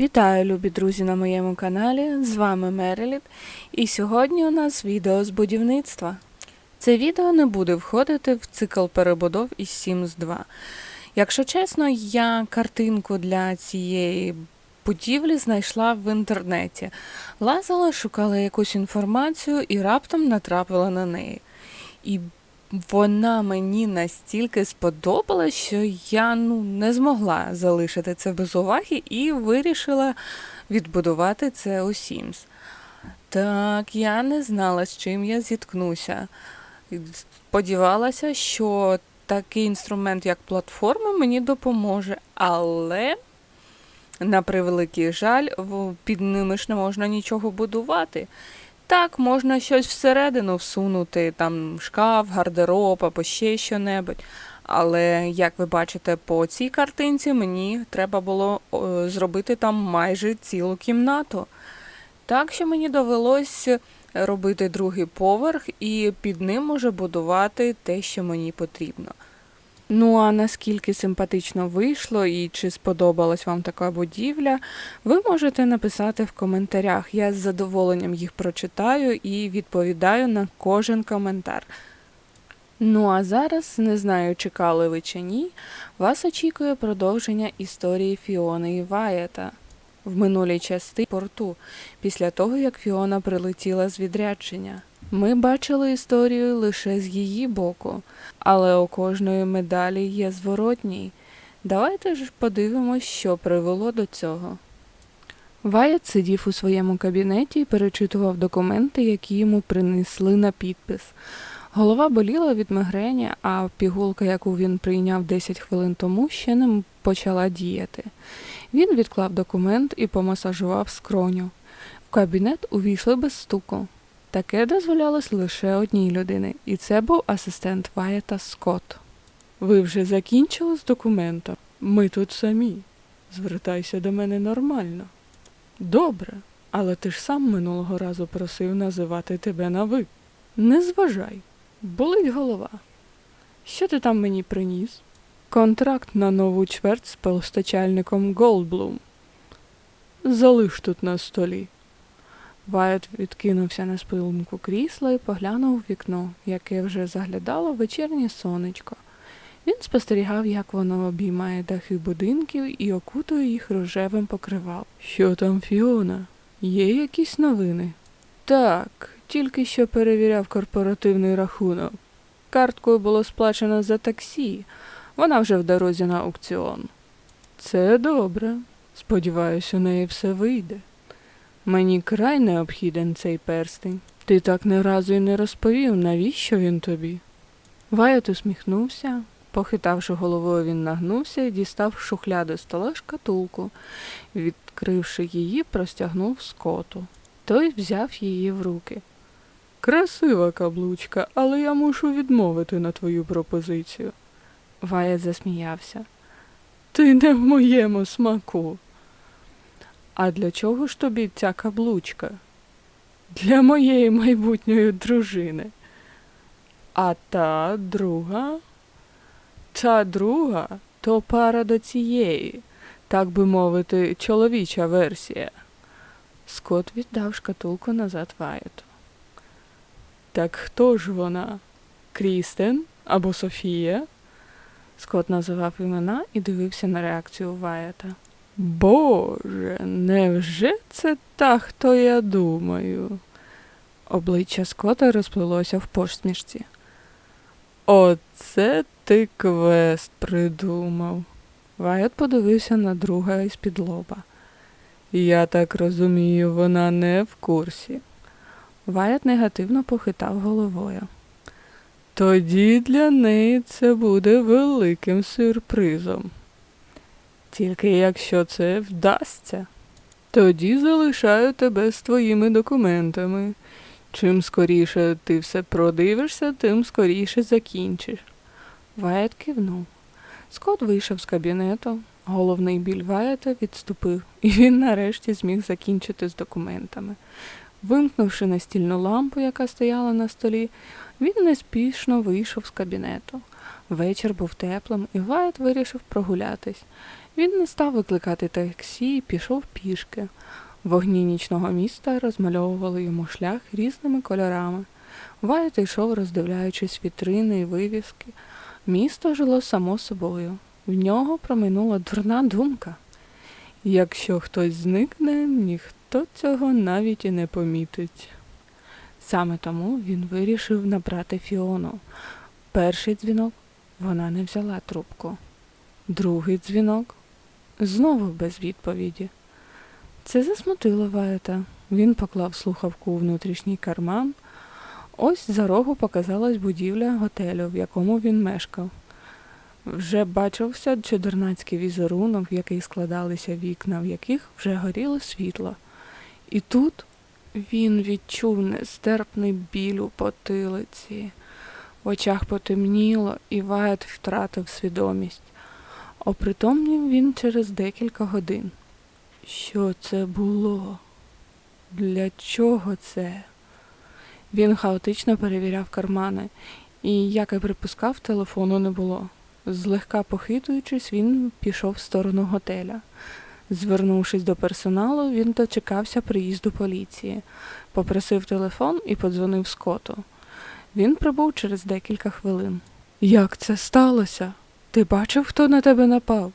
Вітаю, любі друзі, на моєму каналі. З вами Мереліт. І сьогодні у нас відео з будівництва. Це відео не буде входити в цикл перебудов із Sims 2. Якщо чесно, я картинку для цієї будівлі знайшла в інтернеті. Лазила, шукала якусь інформацію і раптом натрапила на неї. І вона мені настільки сподобалась, що я ну, не змогла залишити це без уваги і вирішила відбудувати це у Sims. Так, я не знала, з чим я зіткнуся. Сподівалася, що такий інструмент, як платформа, мені допоможе, але, на превеликий жаль, під ними ж не можна нічого будувати. Так, можна щось всередину всунути, там шкаф, гардероб або ще що-небудь. Але, як ви бачите по цій картинці, мені треба було зробити там майже цілу кімнату. Так що мені довелось робити другий поверх і під ним уже будувати те, що мені потрібно. Ну а наскільки симпатично вийшло і чи сподобалась вам така будівля, ви можете написати в коментарях. Я з задоволенням їх прочитаю і відповідаю на кожен коментар. Ну а зараз, не знаю, чекали ви чи ні, вас очікує продовження історії Фіони і Ваєта в минулій частині порту, після того як Фіона прилетіла з відрядження. Ми бачили історію лише з її боку, але у кожної медалі є зворотній. Давайте ж подивимось, що привело до цього. Ваєт сидів у своєму кабінеті і перечитував документи, які йому принесли на підпис. Голова боліла від мигрені, а пігулка, яку він прийняв 10 хвилин тому, ще не почала діяти. Він відклав документ і помасажував скроню. В кабінет увійшли без стуку. Таке дозволялось лише одній людині, і це був асистент Ваєта Скотт. Ви вже закінчили з документом? Ми тут самі. Звертайся до мене нормально. Добре, але ти ж сам минулого разу просив називати тебе на ви. Не зважай, болить голова. Що ти там мені приніс? Контракт на нову чверть з постачальником Голдблум. Залиш тут на столі. Вайт відкинувся на спинку крісла і поглянув у вікно, яке вже заглядало вечірнє сонечко. Він спостерігав, як воно обіймає дахи будинків і окутує їх рожевим покривалом. Що там, Фіона? Є якісь новини? Так, тільки що перевіряв корпоративний рахунок. Карткою було сплачено за таксі. Вона вже в дорозі на аукціон. Це добре. Сподіваюсь, у неї все вийде. Мені край необхіден цей перстень. Ти так ні разу й не розповів, навіщо він тобі? Вайот усміхнувся. Похитавши головою, він нагнувся і дістав шухляди стола шкатулку. Відкривши її, простягнув скоту. Той взяв її в руки. Красива каблучка, але я мушу відмовити на твою пропозицію. Ваєт засміявся. Ти не в моєму смаку. А для чого ж тобі ця каблучка? Для моєї майбутньої дружини. А та друга? Та друга то пара до цієї, так би мовити, чоловіча версія. Скот віддав шкатулку назад Ваєту. Так хто ж вона? Крістен або Софія? Скот називав імена і дивився на реакцію Ваєта. Боже, невже це та, хто я думаю? Обличчя Скота розплилося в посмішці. Оце ти квест придумав. Вайот подивився на друга із під. Я так розумію, вона не в курсі. Вайот негативно похитав головою. Тоді для неї це буде великим сюрпризом. Тільки якщо це вдасться, тоді залишаю тебе з твоїми документами. Чим скоріше ти все продивишся, тим скоріше закінчиш. Вайет кивнув. Скот вийшов з кабінету. Головний біль Ваєта відступив, і він нарешті зміг закінчити з документами. Вимкнувши настільну лампу, яка стояла на столі, він неспішно вийшов з кабінету. Вечір був теплим, і Вайт вирішив прогулятись. Він не став викликати таксі і пішов пішки. Вогні нічного міста розмальовували йому шлях різними кольорами. Вайт йшов, роздивляючись вітрини і вивіски. Місто жило само собою. В нього проминула дурна думка. Якщо хтось зникне, ніхто цього навіть і не помітить. Саме тому він вирішив набрати Фіону. Перший дзвінок вона не взяла трубку. Другий дзвінок знову без відповіді. Це засмутило Вайта. Він поклав слухавку у внутрішній карман. Ось за рогу показалась будівля готелю, в якому він мешкав. Вже бачився чудернацький візерунок, в який складалися вікна, в яких вже горіло світло. І тут він відчув нестерпний біль у потилиці. В очах потемніло, і Вайт втратив свідомість. Опритомнів він через декілька годин. Що це було? Для чого це? Він хаотично перевіряв кармани, і, як і припускав, телефону не було. Злегка похитуючись, він пішов в сторону готеля. Звернувшись до персоналу, він дочекався приїзду поліції, попросив телефон і подзвонив Скоту. Він прибув через декілька хвилин. Як це сталося? Ти бачив, хто на тебе напав?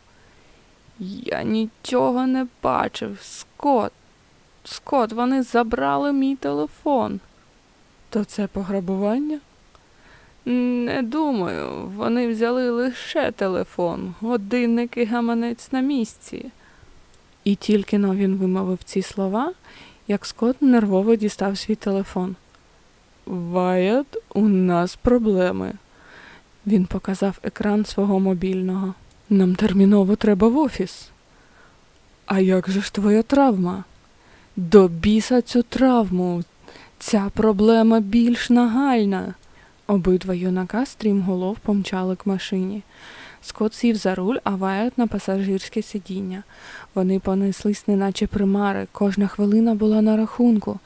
Я нічого не бачив. Скот. Скот, вони забрали мій телефон. То це пограбування? Не думаю, вони взяли лише телефон, годинник і гаманець на місці. І тільки но він вимовив ці слова, як Скот нервово дістав свій телефон. Ваят, у нас проблеми. Він показав екран свого мобільного. Нам терміново треба в офіс. А як же ж твоя травма? До біса цю травму. Ця проблема більш нагальна. Обидва юнака стрімголов помчали к машині. Скот сів за руль, а Вайот на пасажирське сидіння. Вони понеслись, неначе примари. Кожна хвилина була на рахунку.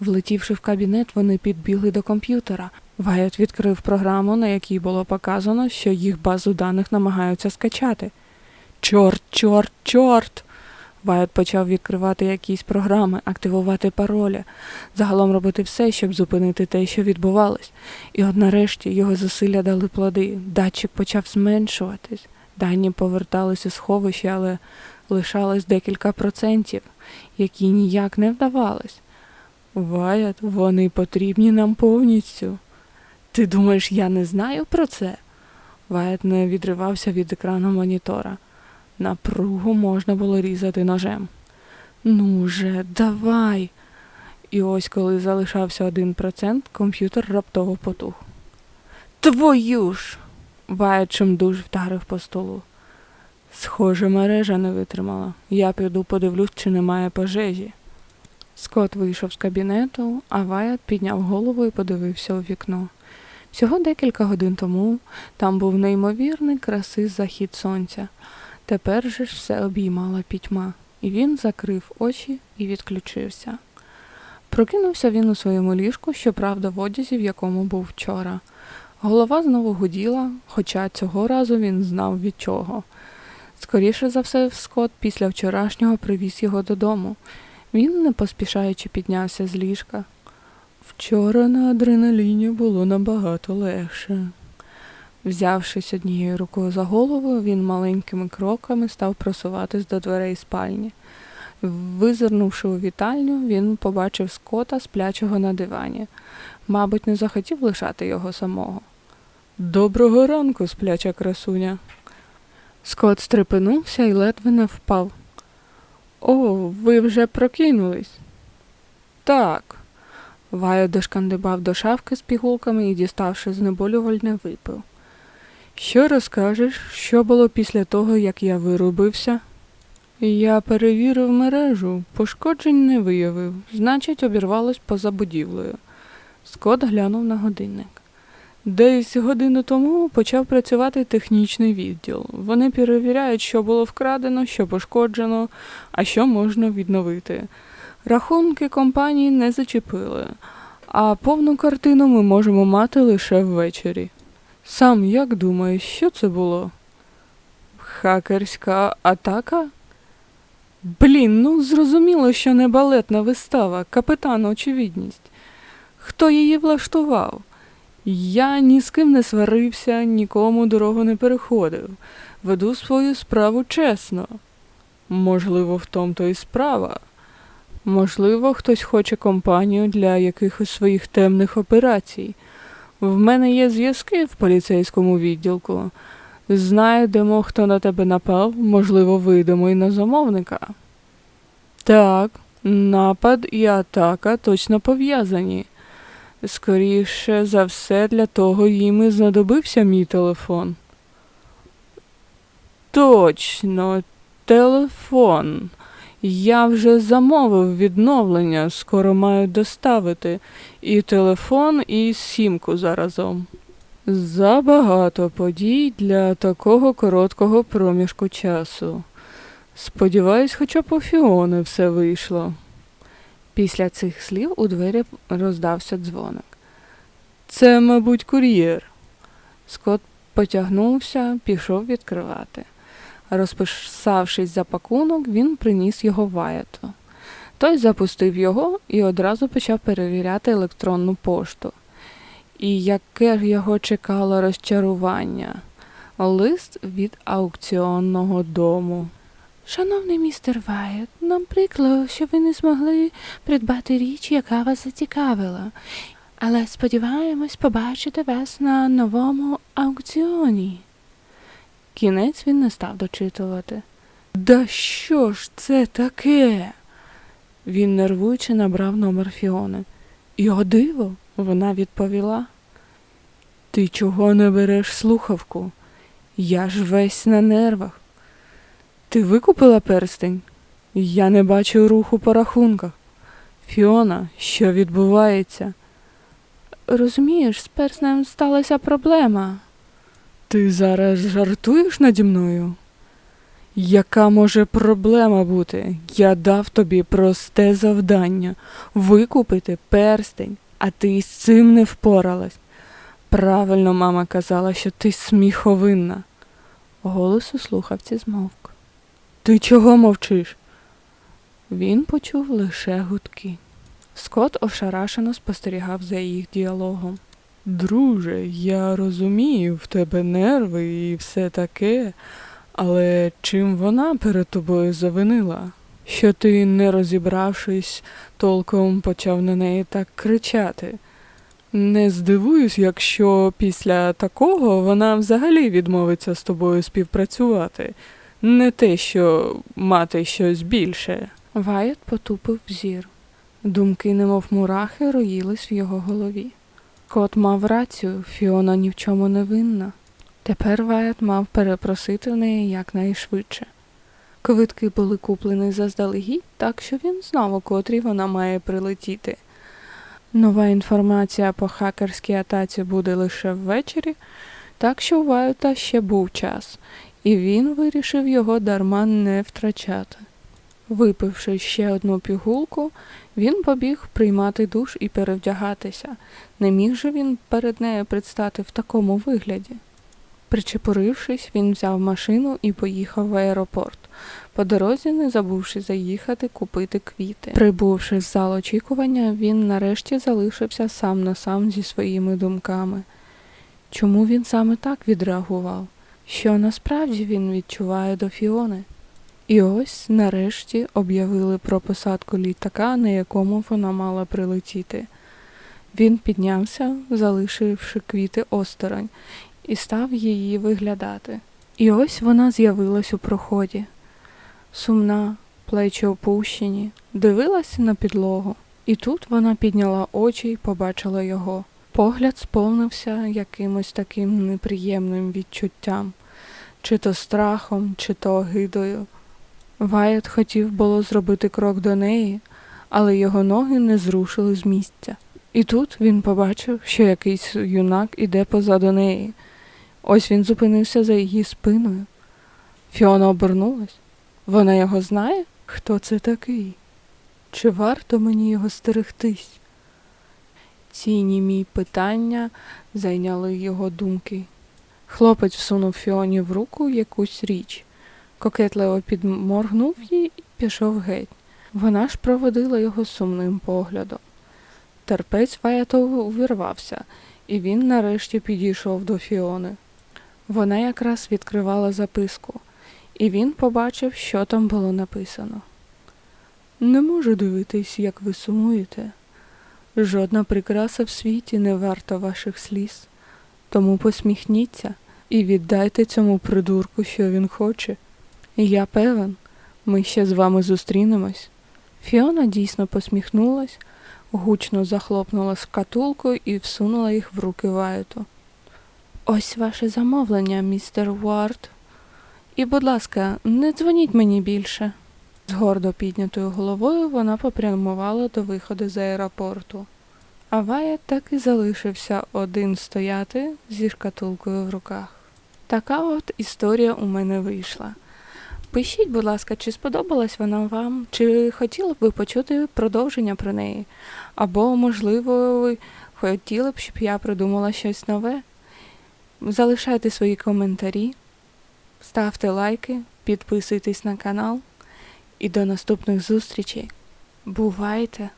Влетівши в кабінет, вони підбігли до комп'ютера. Вайот відкрив програму, на якій було показано, що їх базу даних намагаються скачати. Чорт, чорт, чорт. Вайот почав відкривати якісь програми, активувати паролі, загалом робити все, щоб зупинити те, що відбувалось. І от нарешті його зусилля дали плоди. Датчик почав зменшуватись. Дані повертались у сховище, але лишалось декілька процентів, які ніяк не вдавались. Ваят, вони потрібні нам повністю. Ти думаєш, я не знаю про це? Ваят не відривався від екрану монітора. Напругу можна було різати ножем. Ну же, давай. І ось коли залишався один процент, комп'ютер раптово потух. Твою ж. Ваят чимдуж вдарив по столу. Схоже, мережа не витримала. Я піду подивлюсь, чи немає пожежі. Скот вийшов з кабінету, а Ваят підняв голову і подивився у вікно. Всього декілька годин тому там був неймовірний краси захід сонця. Тепер же ж все обіймала пітьма, і він закрив очі і відключився. Прокинувся він у своєму ліжку, щоправда, в одязі, в якому був вчора. Голова знову гуділа, хоча цього разу він знав від чого. Скоріше за все, Скот після вчорашнього привіз його додому. Він, не поспішаючи, піднявся з ліжка. Вчора на адреналіні було набагато легше. Взявшись однією рукою за голову, він маленькими кроками став просуватись до дверей спальні. Визирнувши у вітальню, він побачив скота сплячого на дивані. Мабуть, не захотів лишати його самого. Доброго ранку, спляча красуня. Скот стрепенувся і ледве не впав. О, ви вже прокинулись. Так. Вайо дошкандибав до шафки з пігулками і, діставши знеболювальне, випив. Що розкажеш, що було після того, як я вирубився? Я перевірив мережу, пошкоджень не виявив, значить, обірвалось поза будівлею. Скот глянув на годинник. Десь годину тому почав працювати технічний відділ. Вони перевіряють, що було вкрадено, що пошкоджено, а що можна відновити. Рахунки компанії не зачепили, а повну картину ми можемо мати лише ввечері. Сам як думаєш, що це було? Хакерська атака? Блін, ну зрозуміло, що не балетна вистава, капітан очевидність. Хто її влаштував? Я ні з ким не сварився, нікому дорогу не переходив. Веду свою справу чесно. Можливо, в тому то і справа. Можливо, хтось хоче компанію для якихось своїх темних операцій. В мене є зв'язки в поліцейському відділку. Знаю, де хто на тебе напав, можливо, вийдемо і на замовника. Так, напад і атака точно пов'язані. Скоріше за все, для того їм і знадобився мій телефон. Точно, телефон. Я вже замовив відновлення, скоро маю доставити і телефон, і сімку заразом. Забагато подій для такого короткого проміжку часу. Сподіваюсь, хоча б у Фіони все вийшло. Після цих слів у двері роздався дзвоник. Це, мабуть, кур'єр. Скот потягнувся, пішов відкривати. Розписавшись за пакунок, він приніс його Ваяту. Той запустив його і одразу почав перевіряти електронну пошту. І яке ж його чекало розчарування? Лист від аукціонного дому. Шановний містер Вайет, нам прикро, що ви не змогли придбати річ, яка вас зацікавила. Але сподіваємось побачити вас на новому аукціоні. Кінець він не став дочитувати. Да що ж це таке? Він нервуючи набрав номер Фіони. І о диво, вона відповіла. Ти чого не береш слухавку? Я ж весь на нервах. Ти викупила перстень? Я не бачу руху по рахунках. Фіона, що відбувається? Розумієш, з перснем сталася проблема. Ти зараз жартуєш наді мною? Яка може проблема бути? Я дав тобі просте завдання викупити перстень, а ти з цим не впоралась. Правильно мама казала, що ти сміховинна. Голос у слухавці змовк. Ти чого мовчиш? Він почув лише гудки. Скот ошарашено спостерігав за їх діалогом. Друже, я розумію, в тебе нерви і все таке, але чим вона перед тобою завинила? Що ти, не розібравшись, толком почав на неї так кричати. Не здивуюсь, якщо після такого вона взагалі відмовиться з тобою співпрацювати, не те, що мати щось більше. Ваєт потупив зір. Думки, немов мурахи, роїлись в його голові. Кот мав рацію, Фіона ні в чому не винна. Тепер Ваєт мав перепросити в неї якнайшвидше. Квитки були куплені заздалегідь, так що він знав, у котрій вона має прилетіти. Нова інформація по хакерській атаці буде лише ввечері, так що у Вайта ще був час, і він вирішив його дарма не втрачати. Випивши ще одну пігулку, він побіг приймати душ і перевдягатися. Не міг же він перед нею предстати в такому вигляді. Причепурившись, він взяв машину і поїхав в аеропорт. По дорозі, не забувши заїхати купити квіти. Прибувши в зал очікування, він нарешті залишився сам на сам зі своїми думками. Чому він саме так відреагував? Що насправді він відчуває до Фіони? І ось нарешті об'явили про посадку літака, на якому вона мала прилетіти. Він піднявся, залишивши квіти осторонь, і став її виглядати. І ось вона з'явилась у проході. Сумна, плечі опущені, дивилася на підлогу, і тут вона підняла очі і побачила його. Погляд сповнився якимось таким неприємним відчуттям, чи то страхом, чи то огидою. Вайет хотів було зробити крок до неї, але його ноги не зрушили з місця. І тут він побачив, що якийсь юнак іде позаду неї. Ось він зупинився за її спиною. Фіона обернулась. Вона його знає? Хто це такий? Чи варто мені його стерегтись? Ці німі питання зайняли його думки, Хлопець всунув Фіоні в руку якусь річ, кокетливо підморгнув їй і пішов геть. Вона ж проводила його сумним поглядом. Терпець Ваяту увірвався, і він нарешті підійшов до Фіони. Вона якраз відкривала записку, і він побачив, що там було написано. Не можу дивитись, як ви сумуєте. Жодна прикраса в світі не варта ваших сліз. Тому посміхніться і віддайте цьому придурку, що він хоче. Я певен, ми ще з вами зустрінемось. Фіона дійсно посміхнулась, гучно захлопнула шкатулку і всунула їх в руки Вайту. Ось ваше замовлення, містер Уарт. І, будь ласка, не дзвоніть мені більше. З гордо піднятою головою вона попрямувала до виходу з аеропорту. А Ваєт так і залишився один стояти зі шкатулкою в руках. Така от історія у мене вийшла. Пишіть, будь ласка, чи сподобалась вона вам, чи хотіли б ви почути продовження про неї, або, можливо, ви хотіли б, щоб я придумала щось нове. Залишайте свої коментарі, ставте лайки, підписуйтесь на канал і до наступних зустрічей. Бувайте!